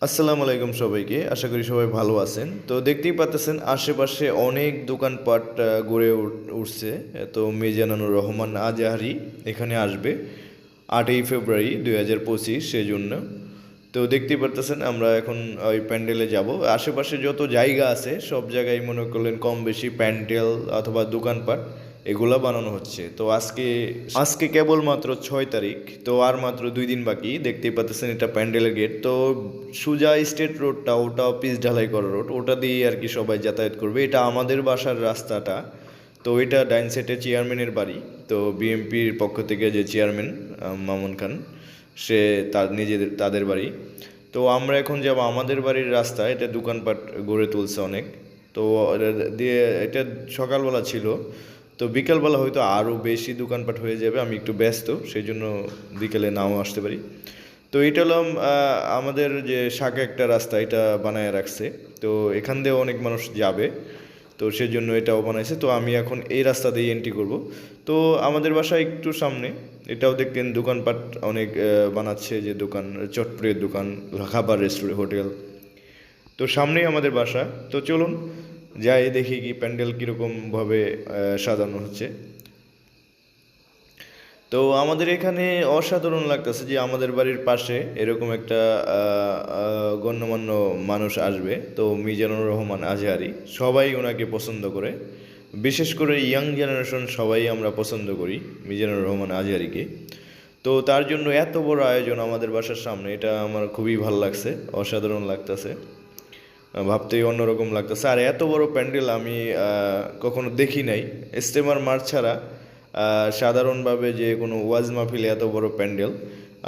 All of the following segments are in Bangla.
আসসালামু আলাইকুম সবাইকে, আশা করি সবাই ভালো আছেন। তো দেখতেই পাচ্ছেন আশেপাশে অনেক দোকানপাট গড়ে উঠ- উঠছে। তো মিজানুর রহমান আজাহারি এখানে আসবে আটই ফেব্রুয়ারি দুই হাজার পঁচিশ, সেজন্য। তো দেখতেই পারতেছেন, আমরা এখন ওই প্যান্ডেলে যাব। আশেপাশে যত জায়গা আছে, সব জায়গায় মনে করলেন কম বেশি প্যান্ডেল অথবা দোকানপাট। এগুলা বানানো হচ্ছে। তো আজকে আজকে কেবলমাত্র ছয় তারিখ, তো আর মাত্র দুই দিন বাকি, দেখতেই পাচ্ছেন এটা প্যান্ডেলের গেট। তো সুজা স্টেট রোডটা, ওটা পিস ঢালাই করা রোড, ওটা দিয়ে আর কি সবাই যাতায়াত করবে। এটা আমাদের বাসার রাস্তাটা, তো এটা ডাইন সাইডে চেয়ারম্যানের বাড়ি। তো বিএমপির পক্ষ থেকে যে চেয়ারম্যান মামুন খান, সে তার নিজেদের, তাদের বাড়ি। তো আমরা এখন যাব আমাদের বাড়ির রাস্তা, এটা দোকানপাট গড়ে তুলছে অনেক। তো দিয়ে, এটা সকালবেলা ছিল। তো বিকালবেলা হয়তো আরও বেশি দোকানপাট হয়ে যাবে, আমি একটু ব্যস্ত সেই জন্য বিকেলে নাও আসতে পারি। তো এটা হলাম আমাদের যে শাখা একটা রাস্তা, এটা বানায় রাখছে। তো এখান দিয়ে অনেক মানুষ যাবে, তো সেজন্য এটাও বানাইছে। তো আমি এখন এই রাস্তা দিয়ে এন্ট্রি করব। তো আমাদের বাসা একটু সামনে, এটাও দেখতেন দোকানপাট অনেক বানাচ্ছে যে দোকান চটপুরের দোকান, খাবার রেস্টুরেন্ট হোটেল তো সামনেই আমাদের বাসা। তো চলুন যাই দেখি কি প্যান্ডেল কীরকমভাবে সাজানো হচ্ছে। তো আমাদের এখানে অসাধারণ লাগতেছে যে আমাদের বাড়ির পাশে এরকম একটা গণ্যমান্য মানুষ আসবে। তো মিজানুর রহমান আজহারি, সবাই ওনাকে পছন্দ করে। বিশেষ করে ইয়াং জেনারেশন সবাই আমরা পছন্দ করি, মিজানুর রহমান আজহারিকে। তো তার জন্য এত বড় আয়োজন আমাদের বাসার সামনে, এটা আমার খুবই ভালো লাগছে, অসাধারণ লাগতেছে। ভাবতেই অন্যরকম লাগতেছে। আর এত বড় প্যান্ডেল আমি কখনো দেখি নাই। ইস্তেমার মাঠ ছাড়া সাধারণভাবে যে কোনো ওয়াজ মাহফিলে এত বড় প্যান্ডেল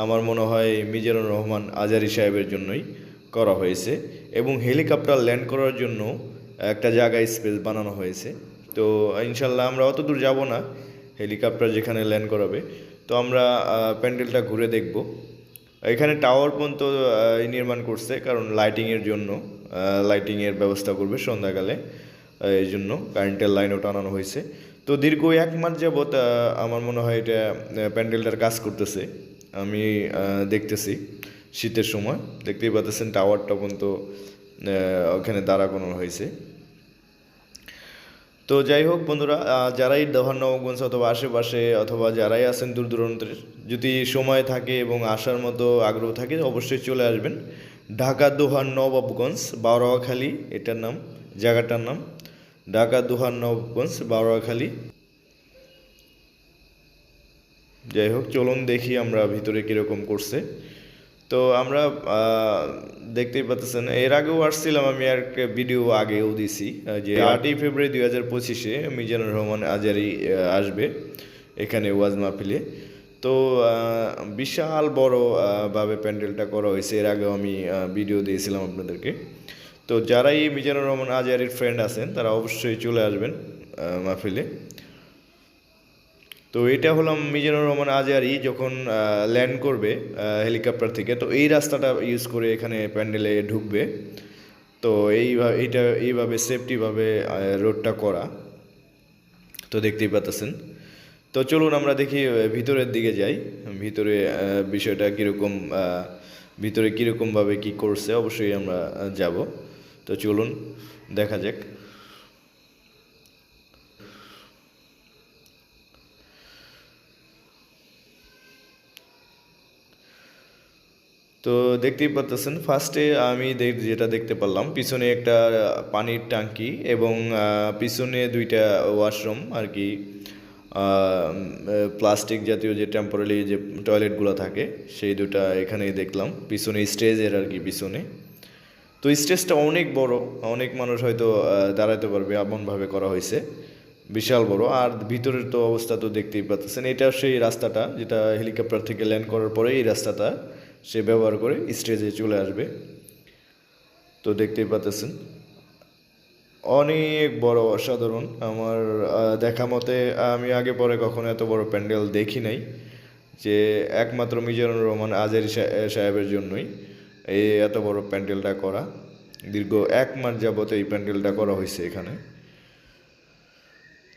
আমার মনে হয় মিজানুর রহমান আজারি সাহেবের জন্যই করা হয়েছে এবং হেলিকপ্টার ল্যান্ড করার জন্য একটা জায়গায় স্পেস বানানো হয়েছে। তো ইনশাল্লাহ আমরা অত দূর যাব না, হেলিকপ্টার যেখানে ল্যান্ড করাবে। তো আমরা প্যান্ডেলটা ঘুরে দেখব। এখানে টাওয়ার পর্যন্ত নির্মাণ করছে কারণ লাইটিংয়ের জন্য। লাইটিংয়ের ব্যবস্থা করবে সন্ধ্যাকালে এই জন্য কারেন্টের লাইনও টানানো হয়েছে। তো দীর্ঘ এক মাস যাবৎ আমার মনে হয় এটা প্যান্ডেলটার কাজ করতেছে। আমি দেখতেছি শীতের সময়। দেখতেই পাচ্ছেন টাওয়ারটা পর্যন্ত ওখানে দাঁড়া করানো হয়েছে। তো যাই হোক বন্ধুরা যারাই দোহার নবগঞ্জ অথবা আশেপাশে অথবা যারাই আছেন দূর দূরান্তের, যদি সময় থাকে এবং আসার মতো আগ্রহ থাকে, অবশ্যই চলে আসবেন। ঢাকা দোহার নবাবগঞ্জ বারোয়াখালী এটার নাম জায়গাটার নাম ঢাকা দোহার নবাবগঞ্জ বারোয়াখালী। যাই হোক চলুন দেখি আমরা ভিতরে কীরকম করছে। তো আমরা আহ, দেখতেই পাচ্ছেন এর আগেও আসছিলাম আমি আর একটা ভিডিও আগেও দিছি যে আটই ফেব্রুয়ারি দুই হাজার পঁচিশে মিজানুর রহমান আজারি আসবে এখানে ওয়াজ মাহফিলে। তো বিশাল বড় ভাবে প্যান্ডেলটা করা হয়েছে। এর আগেও আমি ভিডিও দিয়েছিলাম আপনাদেরকে। তো যারাই মিজানুর রহমান আজারির ফ্রেন্ড আছেন, তারা অবশ্যই চলে আসবেন মাহফিলে। তো এটা হলাম মিজানুর রহমান আজারি যখন ল্যান্ড করবে হেলিকপ্টার থেকে। তো এই রাস্তাটা ইউজ করে এখানে প্যান্ডেলে ঢুকবে। তো এইভাবে এইটা, এইভাবে সেফটিভাবে রোডটা করা। তো দেখতেই পাচ্ছেন তো চলুন আমরা দেখি ভিতরের দিকে যাই। ভিতরে বিষয়টা কীরকম ভিতরে কীরকমভাবে কি করছে, অবশ্যই আমরা যাব। তো চলুন, দেখা যাক। তো দেখতেই পাচ্ছেন ফার্স্টে আমি যেটা দেখতে পারলাম, পিছনে একটা পানির ট্যাঙ্কি এবং পিছনে দুইটা ওয়াশরুম আর কি। প্লাস্টিক জাতীয় যে টেম্পোরারি যে টয়লেটগুলো থাকে, সেই দুটা এখানে দেখলাম। পিছনে স্টেজের আর কি, পিছনে। তো স্টেজটা অনেক বড়। অনেক মানুষ হয়তো দাঁড়াতে পারবে এমনভাবে করা হয়েছে। বিশাল বড়। আর ভিতরের তো অবস্থা তো দেখতেই পাচ্ছেন এটা সেই রাস্তাটা, যেটা হেলিকপ্টার থেকে ল্যান্ড করার পরে এই রাস্তাটা, সে ব্যবহার করে স্টেজে চলে আসবে। তো দেখতেই পাচ্ছেন অনেক বড় অসাধারণ। আমার দেখা মতে আমি আগে পরে কখনো এত বড় প্যান্ডেল দেখি নাই, যে একমাত্র মিজানুর রহমান আজারি সাহে- সাহেবের জন্যই এই এত বড় প্যান্ডেলটা করা। দীর্ঘ এক মাস যাবত এই প্যান্ডেলটা করা হয়েছে এখানে।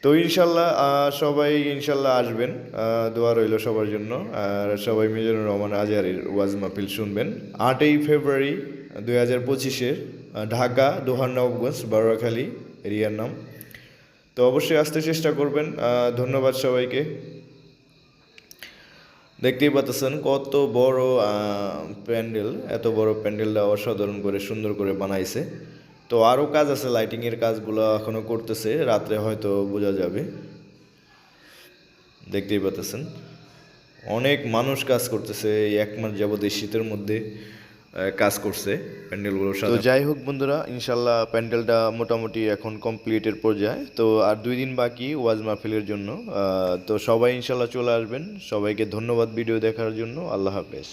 তো ইনশাল্লাহ সবাই ইনশাল্লাহ আসবেন দোয়া রইল সবার জন্য। আর সবাই মিজানুর রহমান আজহারির ওয়াজ মাহফিল শুনবেন। আটই ফেব্রুয়ারি দুই হাজার পঁচিশের ঢাকা, দোহার নবগঞ্জ, বারোয়াখালী এরিয়ার নাম। তো অবশ্যই আসতে চেষ্টা করবেন। ধন্যবাদ সবাইকে। দেখতেই পাচ্ছেন কত বড় প্যান্ডেল, এত বড় প্যান্ডেলটা অসাধারণ করে সুন্দর করে বানাইছে। তো আরও কাজ আছে, লাইটিংয়ের কাজগুলো এখনও করতেছে, রাত্রে হয়তো বোঝা যাবে। দেখতেই পাচ্ছেন, অনেক মানুষ কাজ করতেছে এক মাস যাবত এই শীতের মধ্যে। কাজ করছে প্যান্ডেলগুলো তো যাই হোক বন্ধুরা ইনশাল্লাহ প্যান্ডেলটা মোটামুটি এখন কমপ্লিটের পর্যায়ে। তো আর দুই দিন বাকি ওয়াজ মাহফিলের জন্য। তো সবাই ইনশাল্লাহ চলে আসবেন। সবাইকে ধন্যবাদ ভিডিও দেখার জন্য। আল্লাহ হাফেজ।